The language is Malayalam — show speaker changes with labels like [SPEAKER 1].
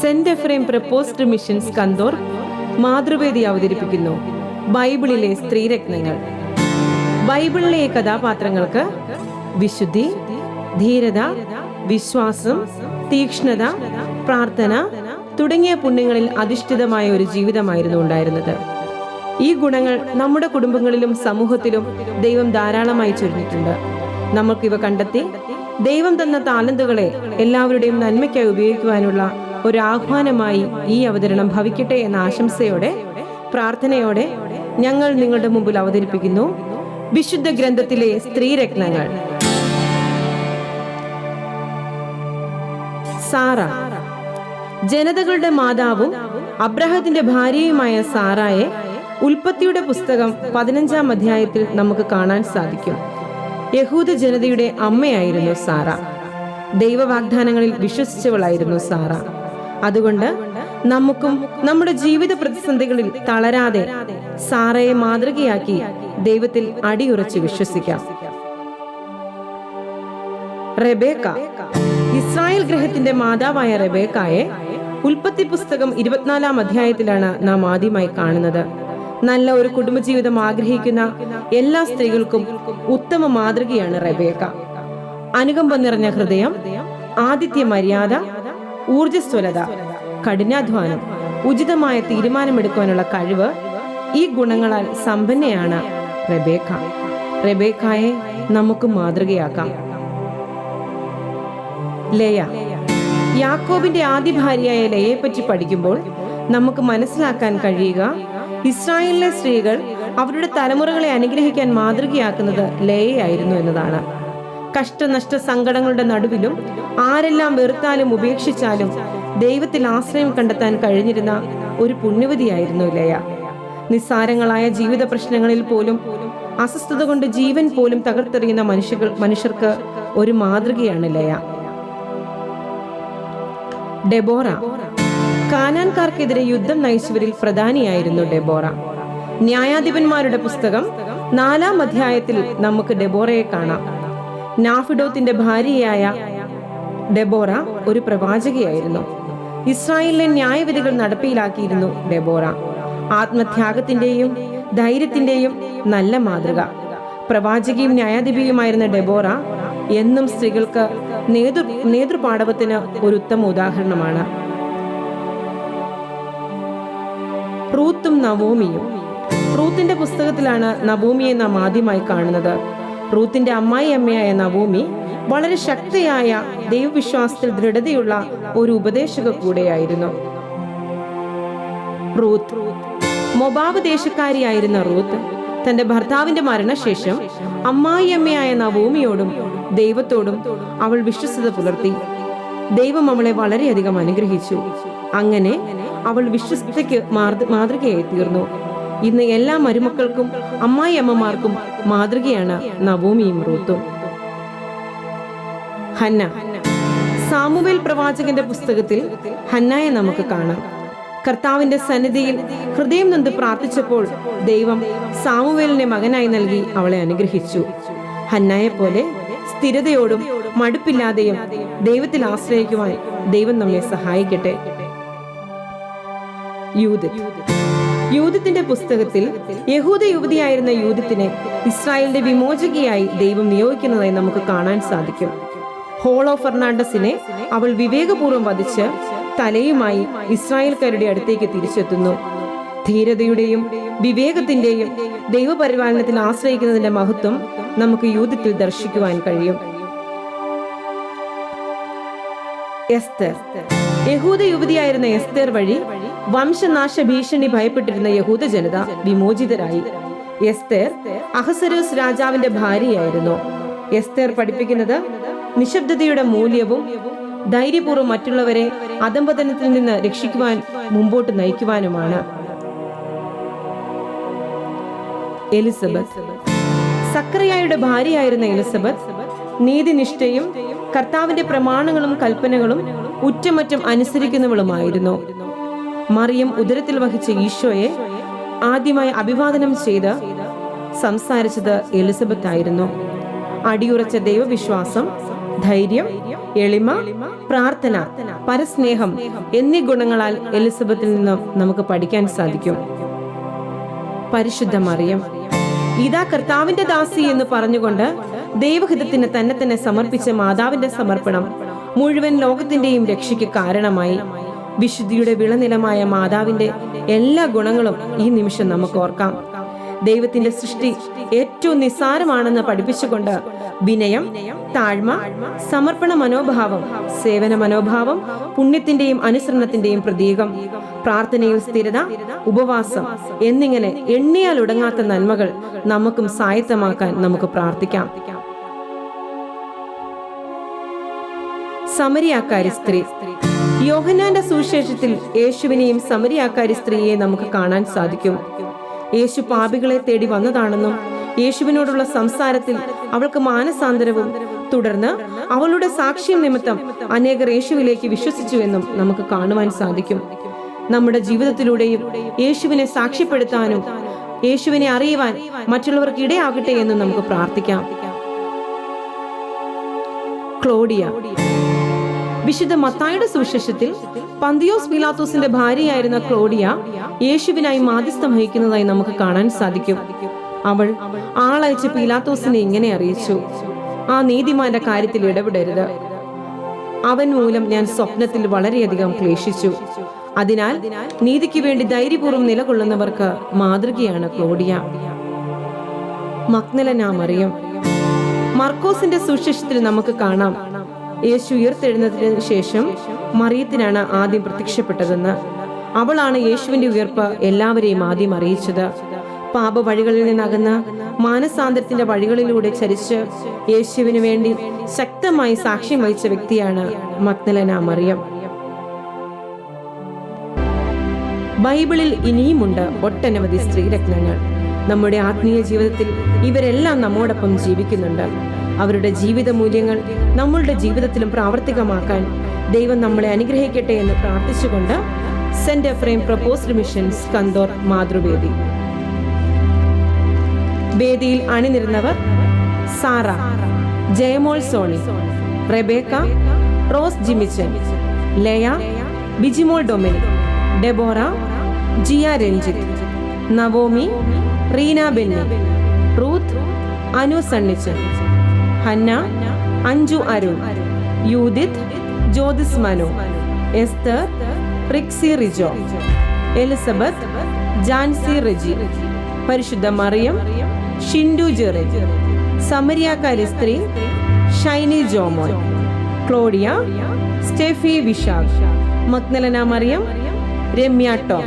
[SPEAKER 1] സെന്റ് എഫ്രൈം പ്രപ്പോസ്ഡ് മിഷൻസ് കന്തോർ മാതൃവേദി അവതരിപ്പിക്കുന്നു. ബൈബിളിലെ സ്ത്രീരത്നങ്ങൾ. ബൈബിളിലെ കഥാപാത്രങ്ങൾക്ക് വിശുദ്ധി ധീരത വിശ്വാസം തീക്ഷ്ണത പ്രാർത്ഥന തുടങ്ങിയ പുണ്യങ്ങളിൽ അധിഷ്ഠിതമായ ഒരു ജീവിതമായിരുന്നു ഉണ്ടായിരുന്നത്. ഈ ഗുണങ്ങൾ നമ്മുടെ കുടുംബങ്ങളിലും സമൂഹത്തിലും ദൈവം ധാരാളമായി ചൊരിഞ്ഞിട്ടുണ്ട്. നമുക്കിവ കണ്ടെത്തി ദൈവം തന്ന താലന്തുകളെ എല്ലാവരുടെയും നന്മയ്ക്കായി ഉപയോഗിക്കുവാനുള്ള ഒരു ആഹ്വാനമായി ഈ അവതരണം ഭവിക്കട്ടെ എന്ന ആശംസയോടെ പ്രാർത്ഥനയോടെ ഞങ്ങൾ നിങ്ങളുടെ മുമ്പിൽ അവതരിപ്പിക്കുന്നു. വിശുദ്ധ ഗ്രന്ഥത്തിലെ സ്ത്രീരത്നങ്ങൾ. സാറ ജനതകളുടെ മാതാവും അബ്രഹത്തിന്റെ ഭാര്യയുമായ സാറായെ ഉൽപ്പത്തിയുടെ പുസ്തകം പതിനഞ്ചാം അധ്യായത്തിൽ നമുക്ക് കാണാൻ സാധിക്കും. യഹൂദ ജനതയുടെ അമ്മയായിരുന്നു സാറ. ദൈവവാഗ്ദാനങ്ങളിൽ വിശ്വസിച്ചവളായിരുന്നു സാറ. അതുകൊണ്ട് നമുക്കും നമ്മുടെ ജീവിത പ്രതിസന്ധികളിൽ തളരാതെ സാറയെ മാതൃകയാക്കി ദൈവത്തിൽ അടിയുറച്ച് വിശ്വസിക്കാം. റെബേക്ക ഇസ്രായേൽ ഗ്രഹത്തിന്റെ മാതാവായ റെബേക്കായെ ഉൽപ്പത്തി പുസ്തകം ഇരുപത്തിനാലാം അധ്യായത്തിലാണ് നാം ആദ്യമായി കാണുന്നത്. നല്ല ഒരു കുടുംബജീവിതം ആഗ്രഹിക്കുന്ന എല്ലാ സ്ത്രീകൾക്കും ഉത്തമ മാതൃകയാണ് റബേക്ക. അനുകമ്പ നിറഞ്ഞ ഹൃദയം ആദിത്യ മര്യാദ ഊർജസ്വലത കഠിനാധ്വാനം ഉചിതമായ തീരുമാനമെടുക്കുവാനുള്ള കഴിവ് ഈ ഗുണങ്ങളാൽ സമ്പന്നയാണ് റബേക്ക. റബേക്കായെ നമുക്ക് മാതൃകയാക്കാം. ലയ യാക്കോബിന്റെ ആദ്യ ഭാര്യയായ ലയയെ പറ്റി പഠിക്കുമ്പോൾ നമുക്ക് മനസ്സിലാക്കാൻ കഴിയുക ഇസ്രായേലിലെ സ്ത്രീകൾ അവരുടെ തലമുറകളെ അനുഗ്രഹിക്കാൻ മാതൃകയാക്കുന്നത് ലയയായിരുന്നു എന്നതാണ്. കഷ്ടനഷ്ട സങ്കടങ്ങളുടെ നടുവിലും ആരെല്ലാം വെറുത്താലും ഉപേക്ഷിച്ചാലും ദൈവത്തിൽ ആശ്രയം കണ്ടെത്താൻ കഴിഞ്ഞിരുന്ന ഒരു പുണ്യവതിയായിരുന്നു ലയ. നിസ്സാരങ്ങളായ ജീവിത പ്രശ്നങ്ങളിൽ പോലും അസ്വസ്ഥത കൊണ്ട് ജീവൻ പോലും തകർത്തെറിയുന്ന മനുഷ്യകൾ മനുഷ്യർക്ക് ഒരു മാതൃകയാണ് ലയ. ഡെബോറ. കാനാൻകാർക്കെതിരെ യുദ്ധം നയിച്ചവരിൽ പ്രധാനിയായിരുന്നു ഡെബോറ. ന്യായാധിപന്മാരുടെ പുസ്തകം നാലാം അധ്യായത്തിൽ നമുക്ക് ഡെബോറയെ കാണാം. നാഫിഡോത്തിന്റെ ഭാര്യയായ ഡെബോറ ഒരു പ്രവാചകയായിരുന്നു. ഇസ്രായേലിലെ ന്യായവിധികൾ നടപ്പിലാക്കിയിരുന്നു ഡെബോറ. ആത്മത്യാഗത്തിന്റെയും ധൈര്യത്തിന്റെയും നല്ല മാതൃക. പ്രവാചകിയും ന്യായാധിപിയുമായിരുന്ന ഡെബോറ എന്നും സ്ത്രീകൾക്ക് നേതൃ നേതൃപാടവത്തിന് ഒരു ഉത്തമ ഉദാഹരണമാണ്. റൂത്തും നവോമിയും. റൂത്തിന്റെ പുസ്തകത്തിലാണ് നവോമിയെ നാം ആദ്യമായി കാണുന്നത്. റൂത്തിന്റെ അമ്മായി അമ്മയായ നവോമി വളരെ ശക്തിയായ ദൈവവിശ്വാസത്തിൽ ദൃഢതയുള്ള ഒരു ഉപദേശക കൂടെയായിരുന്നു. റൂത്ത് മൊബാബ് ദേശക്കാരിയായിരുന്ന റൂത്ത് തന്റെ ഭർത്താവിന്റെ മരണശേഷം അമ്മായിയമ്മയായ നവോമിയോടും ദൈവത്തോടും അവൾ വിശ്വസത പുലർത്തി. ദൈവം അവളെ വളരെയധികം അനുഗ്രഹിച്ചു. അങ്ങനെ അവൾ വിശ്വസ്തയ്ക്ക് മാതൃകയായി തീർന്നു. ഇന്ന് എല്ലാ മരുമക്കൾക്കും അമ്മായി അമ്മമാർക്കും മാതൃകയാണ് നവോമിയും റൂത്തും. ഹന്ന. സാമുവേൽ പ്രവാചകന്റെ പുസ്തകത്തിൽ ഹന്നയെ നമുക്ക് കാണാം. കർത്താവിന്റെ സന്നിധിയിൽ ഹൃദയം നൊന്ത് പ്രാർത്ഥിച്ചപ്പോൾ ദൈവം സാമുവേലിനെ മകനായി നൽകി അവളെ അനുഗ്രഹിച്ചു. ഹന്നയെ പോലെ സ്ഥിരതയോടും മടുപ്പില്ലാതെയും ദൈവത്തിൽ ആശ്രയിക്കുവാൻ ദൈവം നമ്മെ സഹായിക്കട്ടെ. യൂതിത്ത് യൂതിത്തിന്റെ പുസ്തകത്തിൽ യഹൂദ യുവതിയായിരുന്ന യൂതിത്തിനെ ഇസ്രായേലിന്റെ വിമോചകയായി ദൈവം നിയോഗിക്കുന്നതായി നമുക്ക് കാണാൻ സാധിക്കും. ഹോളോ ഫെർണാണ്ടസിനെ അവൾ വിവേകപൂർവം വധിച്ച് തലയുമായി ഇസ്രായേൽക്കാരുടെ അടുത്തേക്ക് തിരിച്ചെത്തുന്നു. ധീരതയുടെയും വിവേകത്തിന്റെയും ദൈവപരിപാലനത്തിൽ ആശ്രയിക്കുന്നതിന്റെ മഹത്വം നമുക്ക് യൂതിത്തിൽ ദർശിക്കുവാൻ കഴിയും. എസ്തർ. യഹൂദ യുവതിയായിരുന്ന എസ്തർ വഴി വംശനാശ ഭീഷണി ഭയപ്പെട്ടിരുന്ന യഹൂദ ജനത വിമോചിതരായി. എസ്തേർ അഹസരോസ് രാജാവിന്റെ ഭാര്യയായിരുന്നു. എസ്തേർ പഠിപ്പിക്കുന്നത് നിശബ്ദതയുടെ മൂല്യവും ധൈര്യപൂർവം മറ്റുള്ളവരെ അധംപതനത്തിൽ നിന്ന് രക്ഷിക്കുവാൻ മുമ്പോട്ട് നയിക്കുവാനുമാണ്. എലിസബത്ത് സക്രിയായുടെ ഭാര്യയായിരുന്ന എലിസബത്ത് നീതിനിഷ്ഠയും കർത്താവിന്റെ പ്രമാണങ്ങളും കൽപ്പനകളും ഉറ്റമറ്റം അനുസരിക്കുന്നവളുമായിരുന്നു. മറിയം ഉദരത്തിൽ വഹിച്ച ഈശോയെ ആദ്യമായി അഭിവാദനം ചെയ്ത് സംസാരിച്ചത് എലിസബത്ത് ആയിരുന്നു. അടിയുറച്ച ദൈവവിശ്വാസം ധൈര്യം എളിമ പ്രാർത്ഥന പരസ്നേഹം എന്നീ ഗുണങ്ങളാൽ എലിസബത്തിൽ നിന്നും നമുക്ക് പഠിക്കാൻ സാധിക്കും. പരിശുദ്ധ മറിയം ഇതാ കർത്താവിന്റെ ദാസി എന്ന് പറഞ്ഞുകൊണ്ട് ദൈവഹിതത്തിന് തന്നെ തന്നെ സമർപ്പിച്ച മാതാവിന്റെ സമർപ്പണം മുഴുവൻ ലോകത്തിന്റെയും രക്ഷയ്ക്ക് കാരണമായി. വിശുദ്ധിയുടെ വിളനിലമായ മാതാവിന്റെ എല്ലാ ഗുണങ്ങളും ഈ നിമിഷം നമുക്ക് ഓർക്കാം. ദൈവത്തിന്റെ സൃഷ്ടി ഏറ്റവും നിസ്സാരമാണെന്ന് പഠിപ്പിച്ചുകൊണ്ട് വിനയം താഴ്മ സമർപ്പണ മനോഭാവം സേവന മനോഭാവം പുണ്യത്തിന്റെയും അനുസരണത്തിന്റെയും പ്രതീകം പ്രാർത്ഥനയിൽ സ്ഥിരത ഉപവാസം എന്നിങ്ങനെ എണ്ണിയാൽ ഉടങ്ങാത്ത നന്മകൾ നമുക്കും സായത്തമാക്കാൻ നമുക്ക് പ്രാർത്ഥിക്കാം. സമരിയാക്കാരി സ്ത്രീ യോഹനാന്റെ സുവിശേഷത്തിൽ യേശുവിനെയും സമരിയാക്കാരി സ്ത്രീയെ നമുക്ക് കാണാൻ സാധിക്കും. യേശു പാപികളെ തേടി വന്നതാണെന്നും യേശുവിനോടുള്ള സംസാരത്തിൽ അവൾക്ക് മാനസാന്തരവും തുടർന്ന് അവളുടെ സാക്ഷ്യം നിമിത്തം അനേകർ യേശുവിലേക്ക് വിശ്വസിച്ചുവെന്നും നമുക്ക് കാണുവാൻ സാധിക്കും. നമ്മുടെ ജീവിതത്തിലൂടെയും യേശുവിനെ സാക്ഷ്യപ്പെടുത്താനും യേശുവിനെ അറിയുവാൻ മറ്റുള്ളവർക്ക് ഇടയാകട്ടെ എന്നും നമുക്ക് പ്രാർത്ഥിക്കാം. ക്ലോഡിയ വിശുദ്ധ മത്തായുടെ സുവിശേഷത്തിൽ പന്തിയോസ് പിലാത്തോസിന്റെ ഭാര്യയായിരുന്ന ക്ലോഡിയ യേശുവിനായി മാധ്യസ്ഥം വഹിക്കുന്നതായി നമുക്ക് കാണാൻ സാധിക്കും. അവൾ ആളയച്ച് പീലാത്തോസിനെ ഇങ്ങനെ അറിയിച്ചു ആ നീതിമാന്റെ കാര്യത്തിൽ ഇടപെടരുത്. അവൻ മൂലം ഞാൻ സ്വപ്നത്തിൽ വളരെയധികം ക്ലേശിച്ചു. അതിനാൽ നീതിക്ക് വേണ്ടി ധൈര്യപൂർവം നിലകൊള്ളുന്നവർക്ക് മാതൃകയാണ് ക്ലോഡിയ. മക്നലനാമറിയം മർക്കോസിന്റെ സുശേഷത്തിൽ നമുക്ക് കാണാം. യേശു ഉയർത്തെഴുന്നതിന് ശേഷം മറിയത്തിനാണ് ആദ്യം പ്രത്യക്ഷപ്പെട്ടതെന്ന്. അവളാണ് യേശുവിന്റെ ഉയർപ്പ് എല്ലാവരെയും ആദ്യം അറിയിച്ചത്. പാപ വഴികളിൽ നിന്നകന്ന് മാനസാന്തരത്തിന്റെ വഴികളിലൂടെ ചരിച്ച് യേശുവിന് വേണ്ടി ശക്തമായി സാക്ഷ്യം വഹിച്ച വ്യക്തിയാണ് മഗ്നലന മറിയം. ബൈബിളിൽ ഇനിയുമുണ്ട് ഒട്ടനവധി സ്ത്രീരത്നങ്ങൾ. നമ്മുടെ ആത്മീയ ജീവിതത്തിൽ ഇവരെല്ലാം നമ്മോടൊപ്പം ജീവിക്കുന്നുണ്ട്. അവരുടെ ജീവിത മൂല്യങ്ങൾ നമ്മളുടെ ജീവിതത്തിലും പ്രാവർത്തികമാക്കാൻ ദൈവം നമ്മളെ അനുഗ്രഹിക്കട്ടെ എന്ന് പ്രാർത്ഥിച്ചുകൊണ്ട് സെന്റ് എഫ്രൈം പ്രപ്പോസ്ഡ് മിഷൻസ് കന്തോർ മാതൃവേദി. വേദിയിൽ അണിനിരുന്നവർ Sarah Jayamol Sony Rebecca Rose Jimichan Laya Bijimol Dominic Deborah Jiya Ranjith Naomi Reena Benny Ruth Anu Sunnichan Hannah Anju Arun Judith Jyothis Manu Esther Rixy Rijo Elizabeth Jancy Reji പരിശുദ്ധ മറിയം ഷിൻഡു ജെറി സമരിയാക്കാരി സ്ത്രീ Shiny Jomon Claudia Steffi Vishakh Magdalena Mariam Ramya Tom.